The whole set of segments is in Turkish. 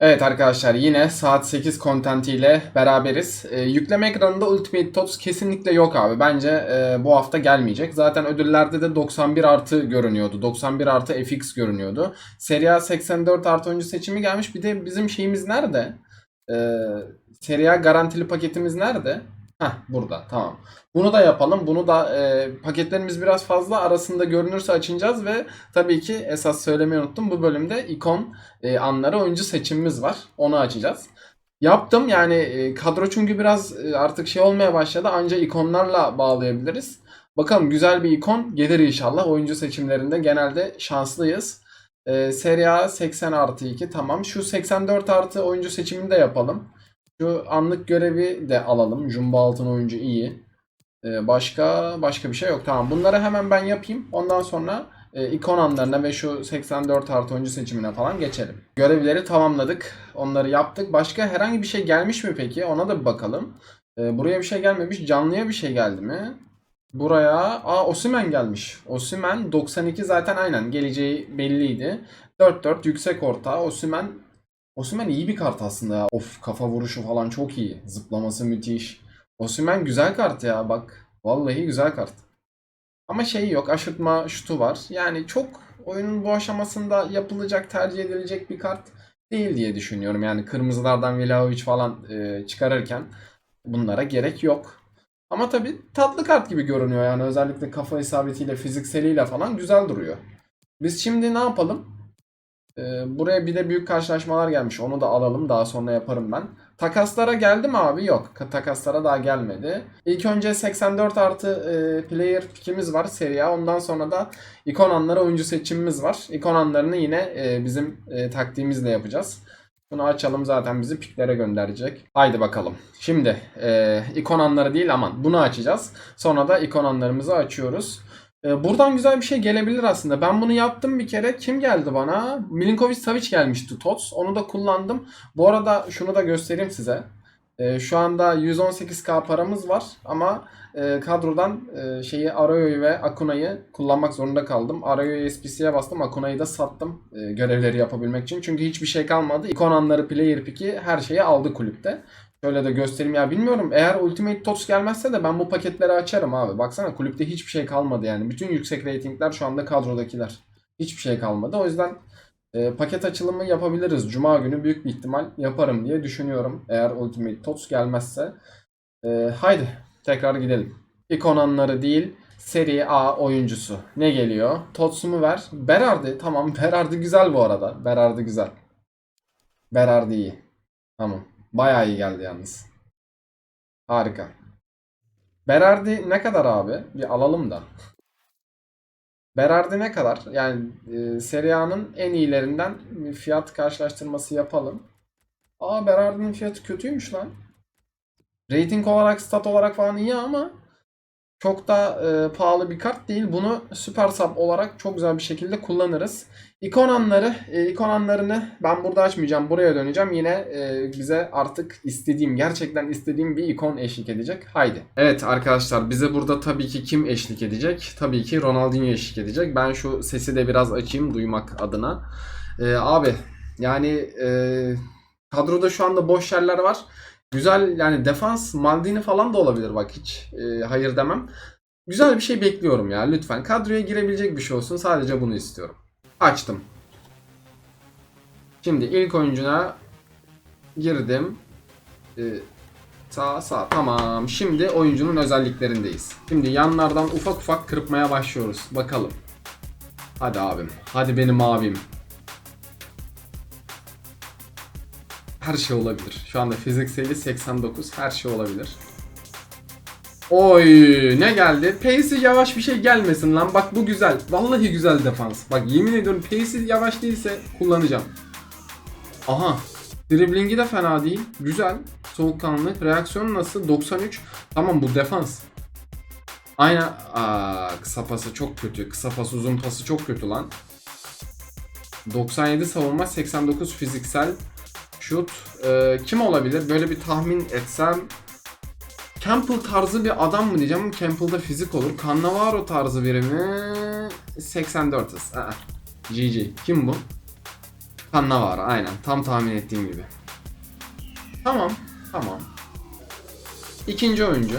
Evet arkadaşlar yine saat 8 kontentiyle beraberiz. Ee, yükleme ekranında Ultimate Tots kesinlikle yok abi. Bence e, bu hafta gelmeyecek. Zaten ödüllerde de 91 artı görünüyordu. 91 artı FX görünüyordu. Serie A 84 artı oyuncu seçimi gelmiş. Bir de bizim şeyimiz nerede? Ee, Serie A garantili paketimiz nerede? Heh burada tamam. Bunu da yapalım. Bunu da e, paketlerimiz biraz fazla arasında görünürse açacağız ve tabii ki esas söylemeyi unuttum. Bu bölümde ikon e, anları oyuncu seçimimiz var. Onu açacağız. Yaptım yani e, kadro çünkü biraz e, artık şey olmaya başladı. Anca ikonlarla bağlayabiliriz. Bakalım güzel bir ikon gelir inşallah. Oyuncu seçimlerinde genelde şanslıyız. E, Serie A 80 artı 2 tamam. Şu 84 artı oyuncu seçimini de yapalım. Şu anlık görevi de alalım. Jumbo altın oyuncu iyi. Ee, başka başka bir şey yok. Tamam. Bunları hemen ben yapayım. Ondan sonra e, ikon anlarına ve şu 84 artı oyuncu seçimine falan geçelim. Görevleri tamamladık. Onları yaptık. Başka herhangi bir şey gelmiş mi peki? Ona da bir bakalım. Ee, buraya bir şey gelmemiş. Canlıya bir şey geldi mi? Buraya aa Osimhen gelmiş. Osimhen 92 zaten aynen geleceği belliydi. 4-4 yüksek orta. Osimhen Osimhen iyi bir kart aslında ya. Of kafa vuruşu falan çok iyi. Zıplaması müthiş. Osimhen güzel kart ya bak. Vallahi güzel kart. Ama şey yok. Aşırtma şutu var. Yani çok oyunun bu aşamasında yapılacak, tercih edilecek bir kart değil diye düşünüyorum. Yani kırmızılardan Vlahovic falan e, çıkarırken bunlara gerek yok. Ama tabii tatlı kart gibi görünüyor yani özellikle kafa isabetiyle, fizikseliyle falan güzel duruyor. Biz şimdi ne yapalım? Ee, buraya bir de büyük karşılaşmalar gelmiş. Onu da alalım. Daha sonra yaparım ben. Takaslara geldi mi abi? Yok. Ka- Takaslara daha gelmedi. İlk önce 84 artı e, player pickimiz var Serie A. Ondan sonra da ikon anları oyuncu seçimimiz var. İkon anlarını yine e, bizim e, taktiğimizle yapacağız. Bunu açalım zaten bizi piklere gönderecek. Haydi bakalım. Şimdi e, ikon anları değil aman bunu açacağız. Sonra da ikon anlarımızı açıyoruz. Ee, Buradan güzel bir şey gelebilir aslında. Ben bunu yaptım bir kere. Kim geldi bana? Milinkovic Savic gelmişti TOTS. Onu da kullandım. Bu arada şunu da göstereyim size. Ee, Şu anda 118k paramız var ama e, kadrodan e, şeyi Arroyo'yu ve Akuna'yı kullanmak zorunda kaldım. Arroyo'yu SPC'ye bastım. Akuna'yı da sattım e, görevleri yapabilmek için. Çünkü hiçbir şey kalmadı. İkon anları, player pick'i her şeyi aldı kulüpte. Şöyle de göstereyim ya bilmiyorum. Eğer Ultimate TOTS gelmezse de ben bu paketleri açarım abi. Baksana kulüpte hiçbir şey kalmadı yani. Bütün yüksek ratingler şu anda kadrodakiler. Hiçbir şey kalmadı. O yüzden e, paket açılımı yapabiliriz. Cuma günü büyük bir ihtimal yaparım diye düşünüyorum. Eğer Ultimate TOTS gelmezse. E, haydi tekrar gidelim. İkon anları değil. Serie A oyuncusu. Ne geliyor? TOTS'umu ver. Berardi. Tamam. Berardi güzel bu arada. Berardi güzel. Berardi iyi. Tamam. Bayağı iyi geldi yalnız. Harika. Berardi ne kadar abi? Bir alalım da. Berardi ne kadar? Yani e, Serie en iyilerinden bir fiyat karşılaştırması yapalım. Aa Berardi'nin fiyatı kötüymüş lan. Rating olarak, stat olarak falan iyi ama çok da e, pahalı bir kart değil. Bunu süper sub olarak çok güzel bir şekilde kullanırız. İkon anları, e, ikon anlarını ben burada açmayacağım. Buraya döneceğim. Yine e, bize artık istediğim, gerçekten istediğim bir ikon eşlik edecek. Haydi. Evet arkadaşlar bize burada tabii ki kim eşlik edecek? Tabii ki Ronaldinho eşlik edecek. Ben şu sesi de biraz açayım duymak adına. E, abi yani e, kadroda şu anda boş yerler var. Güzel yani defans Maldini falan da olabilir bak hiç e, hayır demem. Güzel bir şey bekliyorum ya lütfen. Kadroya girebilecek bir şey olsun. Sadece bunu istiyorum. Açtım. Şimdi ilk oyuncuna girdim. Ee, sağ sağ tamam. Şimdi oyuncunun özelliklerindeyiz. Şimdi yanlardan ufak ufak kırpmaya başlıyoruz. Bakalım. Hadi abim. Hadi benim abim. Her şey olabilir. Şu anda fizikseli 89 her şey olabilir. Oy ne geldi? Pace'i yavaş bir şey gelmesin lan. Bak bu güzel. Vallahi güzel defans. Bak yemin ediyorum pace'i yavaş değilse kullanacağım. Aha. Driblingi de fena değil. Güzel. Soğukkanlı. Reaksiyonu nasıl? 93. Tamam bu defans. Aynen. Aa, kısa pası çok kötü. Kısa pas uzun pası çok kötü lan. 97 savunma, 89 fiziksel. Şut. Ee, kim olabilir? Böyle bir tahmin etsem Campbell tarzı bir adam mı diyeceğim Campbell'da fizik olur. Cannavaro tarzı biri mi? 84 hız. Aa, GG. Kim bu? Cannavaro aynen. Tam tahmin ettiğim gibi. Tamam. Tamam. İkinci oyuncu.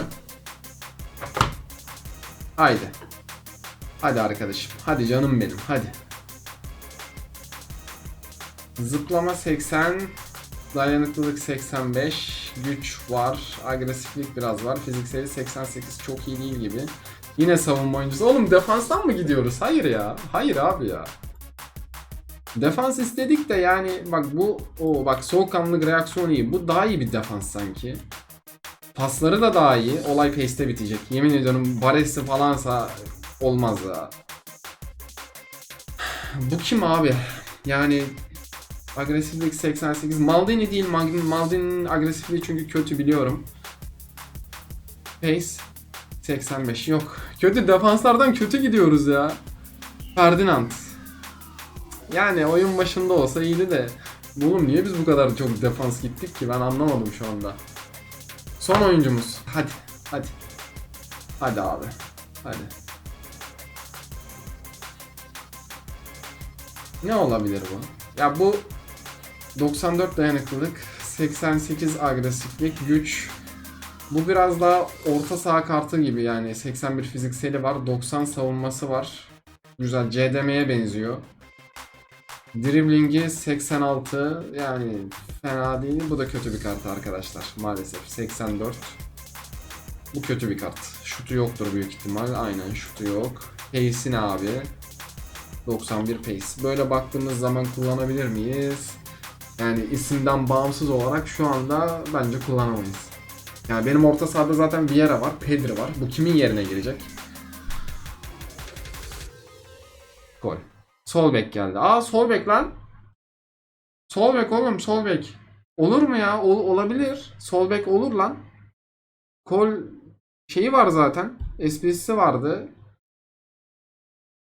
Haydi. Hadi arkadaşım. Hadi canım benim. Hadi. Zıplama 80. Dayanıklılık 85. Güç var. Agresiflik biraz var. Fizikseli 88 çok iyi değil gibi. Yine savunma oyuncusu. Oğlum defanstan mı gidiyoruz? Hayır ya. Hayır abi ya. Defans istedik de yani bak bu o bak soğukkanlılık reaksiyon iyi. Bu daha iyi bir defans sanki. Pasları da daha iyi. Olay pace'te bitecek. Yemin ediyorum Baresi falansa olmaz ya. Bu kim abi? Yani agresiflik 88. Maldini değil. Maldini- Maldini'nin agresifliği çünkü kötü biliyorum. Pace 85. Yok. Kötü defanslardan kötü gidiyoruz ya. Ferdinand. Yani oyun başında olsa iyiydi de. Oğlum niye biz bu kadar çok defans gittik ki ben anlamadım şu anda. Son oyuncumuz. Hadi. Hadi. Hadi abi. Hadi. Ne olabilir bu? Ya bu 94 dayanıklılık, 88 agresiflik, güç. Bu biraz daha orta saha kartı gibi yani 81 fizikseli var, 90 savunması var. Güzel CDM'ye benziyor. Dribbling'i 86 yani fena değil. Bu da kötü bir kart arkadaşlar maalesef. 84. Bu kötü bir kart. Şutu yoktur büyük ihtimal. Aynen şutu yok. Pace'i ne abi? 91 pace. Böyle baktığımız zaman kullanabilir miyiz? Yani isimden bağımsız olarak şu anda bence kullanamayız. Yani benim orta sahada zaten Vieira var, Pedri var. Bu kimin yerine girecek? Gol. Sol bek geldi. Aa sol bek lan. Sol bek oğlum sol bek. Olur mu ya? Ol- olabilir. Sol bek olur lan. Kol şeyi var zaten. Esprisi vardı.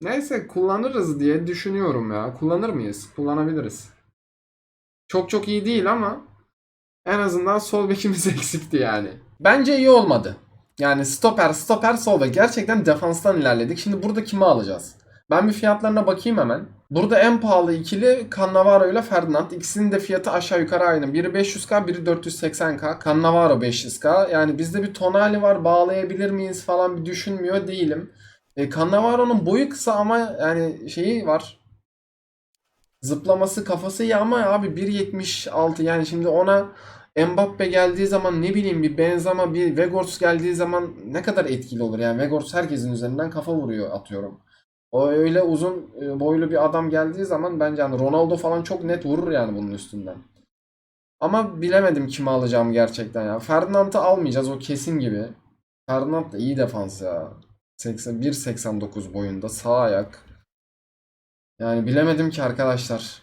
Neyse kullanırız diye düşünüyorum ya. Kullanır mıyız? Kullanabiliriz. Çok çok iyi değil ama en azından sol bekimiz eksikti yani. Bence iyi olmadı. Yani stoper, stoper, sol bek. Gerçekten defanstan ilerledik. Şimdi burada kimi alacağız? Ben bir fiyatlarına bakayım hemen. Burada en pahalı ikili Cannavaro ile Ferdinand. İkisinin de fiyatı aşağı yukarı aynı. Biri 500k, biri 480k. Cannavaro 500k. Yani bizde bir Tonali var bağlayabilir miyiz falan bir düşünmüyor değilim. E, Cannavaro'nun boyu kısa ama yani şeyi var. Zıplaması kafası iyi ama abi 1.76 yani şimdi ona Mbappe geldiği zaman ne bileyim bir Benzema bir Weghorst geldiği zaman ne kadar etkili olur yani Weghorst herkesin üzerinden kafa vuruyor atıyorum. O öyle uzun e, boylu bir adam geldiği zaman bence hani Ronaldo falan çok net vurur yani bunun üstünden. Ama bilemedim kimi alacağım gerçekten ya. Ferdinand'ı almayacağız o kesin gibi. Ferdinand da iyi defans ya. 80 1.89 boyunda sağ ayak. Yani bilemedim ki arkadaşlar.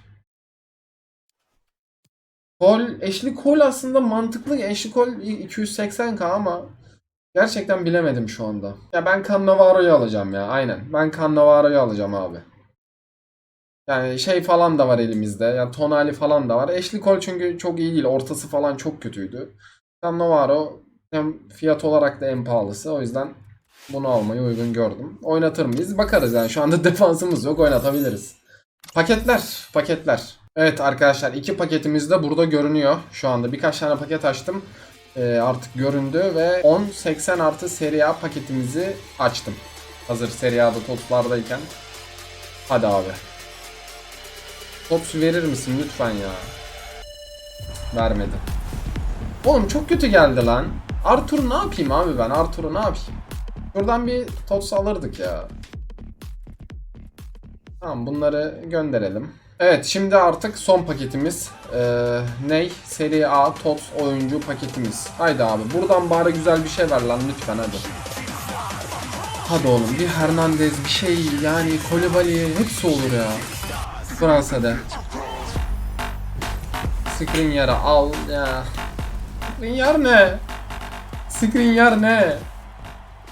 Kol, eşli kol aslında mantıklı. Eşli kol 280k ama gerçekten bilemedim şu anda. Ya ben Cannavaro'yu alacağım ya. Aynen. Ben Cannavaro'yu alacağım abi. Yani şey falan da var elimizde. Yani Tonali falan da var. Eşli kol çünkü çok iyi değil. Ortası falan çok kötüydü. Cannavaro hem fiyat olarak da en pahalısı. O yüzden bunu almayı uygun gördüm. Oynatır mıyız? Bakarız yani. Şu anda defansımız yok. Oynatabiliriz. Paketler. Paketler. Evet arkadaşlar iki paketimiz de burada görünüyor. Şu anda birkaç tane paket açtım. Ee, artık göründü ve 10.80 artı seri A paketimizi açtım. Hazır seri A'da toplardayken. Hadi abi. Tops verir misin lütfen ya? Vermedi. Oğlum çok kötü geldi lan. Arthur ne yapayım abi ben? Arthur'u ne yapayım? Şuradan bir tots alırdık ya. Tamam bunları gönderelim. Evet şimdi artık son paketimiz. Ee, ney? Seri A TOTS oyuncu paketimiz. Haydi abi buradan bari güzel bir şey ver lan lütfen hadi. Hadi oğlum bir Hernandez bir şey yani Kolibali hepsi olur ya. Fransa'da. Skriniar'ı al ya. Skriniar ne? Skriniar ne?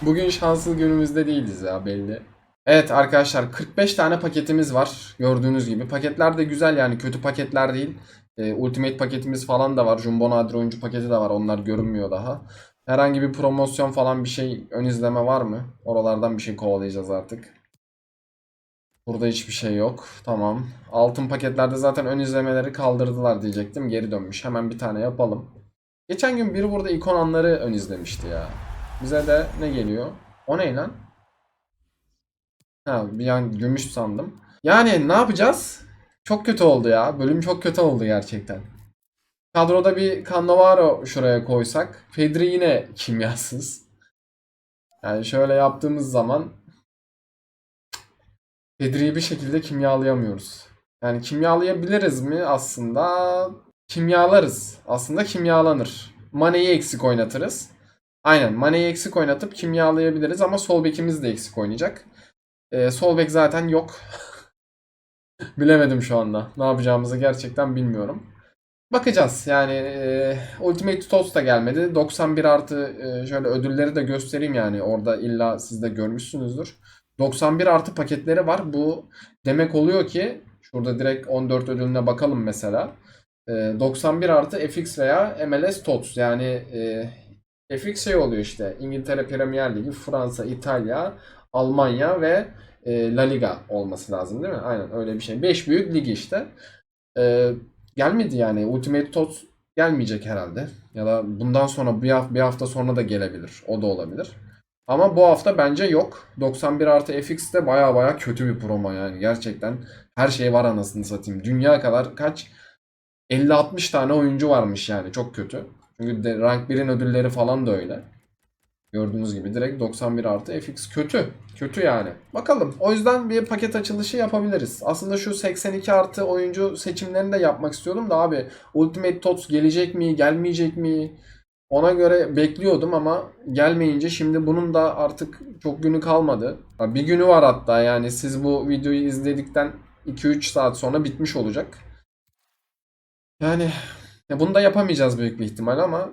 Bugün şanslı günümüzde değiliz ya belli. Evet arkadaşlar 45 tane paketimiz var. Gördüğünüz gibi. Paketler de güzel yani kötü paketler değil. Ee, Ultimate paketimiz falan da var. Jumbo Nadir oyuncu paketi de var. Onlar görünmüyor daha. Herhangi bir promosyon falan bir şey ön izleme var mı? Oralardan bir şey kovalayacağız artık. Burada hiçbir şey yok. Tamam. Altın paketlerde zaten ön izlemeleri kaldırdılar diyecektim. Geri dönmüş. Hemen bir tane yapalım. Geçen gün biri burada ikon anları ön izlemişti ya. Bize de ne geliyor? O ne lan? Ha bir an gümüş sandım. Yani ne yapacağız? Çok kötü oldu ya. Bölüm çok kötü oldu gerçekten. Kadroda bir Cannavaro şuraya koysak. Pedri yine kimyasız. Yani şöyle yaptığımız zaman Pedri'yi bir şekilde kimyalayamıyoruz. Yani kimyalayabiliriz mi? Aslında kimyalarız. Aslında kimyalanır. Mane'yi eksik oynatırız. Aynen Mane'yi eksik oynatıp kimyalayabiliriz ama sol bekimiz de eksik oynayacak. Ee, sol bek zaten yok. Bilemedim şu anda. Ne yapacağımızı gerçekten bilmiyorum. Bakacağız. Yani e, Ultimate Toss da gelmedi. 91 artı e, şöyle ödülleri de göstereyim yani. Orada illa siz de görmüşsünüzdür. 91 artı paketleri var. Bu demek oluyor ki şurada direkt 14 ödülüne bakalım mesela. E, 91 artı FX veya MLS TOTS yani e, FX şey oluyor işte İngiltere Premier Ligi, Fransa, İtalya, Almanya ve e, La Liga olması lazım değil mi? Aynen öyle bir şey. 5 büyük lig işte. E, gelmedi yani. Ultimate TOTS gelmeyecek herhalde. Ya da bundan sonra bir hafta, bir hafta sonra da gelebilir. O da olabilir. Ama bu hafta bence yok. 91 artı FX de baya baya kötü bir promo yani. Gerçekten her şey var anasını satayım. Dünya kadar kaç? 50-60 tane oyuncu varmış yani. Çok kötü. Çünkü rank 1'in ödülleri falan da öyle. Gördüğünüz gibi direkt 91 artı FX kötü. Kötü yani. Bakalım. O yüzden bir paket açılışı yapabiliriz. Aslında şu 82 artı oyuncu seçimlerini de yapmak istiyordum da abi Ultimate TOTS gelecek mi gelmeyecek mi? Ona göre bekliyordum ama gelmeyince şimdi bunun da artık çok günü kalmadı. Bir günü var hatta yani siz bu videoyu izledikten 2-3 saat sonra bitmiş olacak. Yani ya bunu da yapamayacağız büyük bir ihtimal ama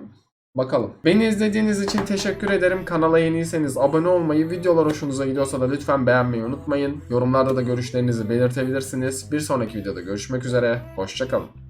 bakalım. Beni izlediğiniz için teşekkür ederim. Kanala yeniyseniz abone olmayı, videolar hoşunuza gidiyorsa da lütfen beğenmeyi unutmayın. Yorumlarda da görüşlerinizi belirtebilirsiniz. Bir sonraki videoda görüşmek üzere. Hoşçakalın.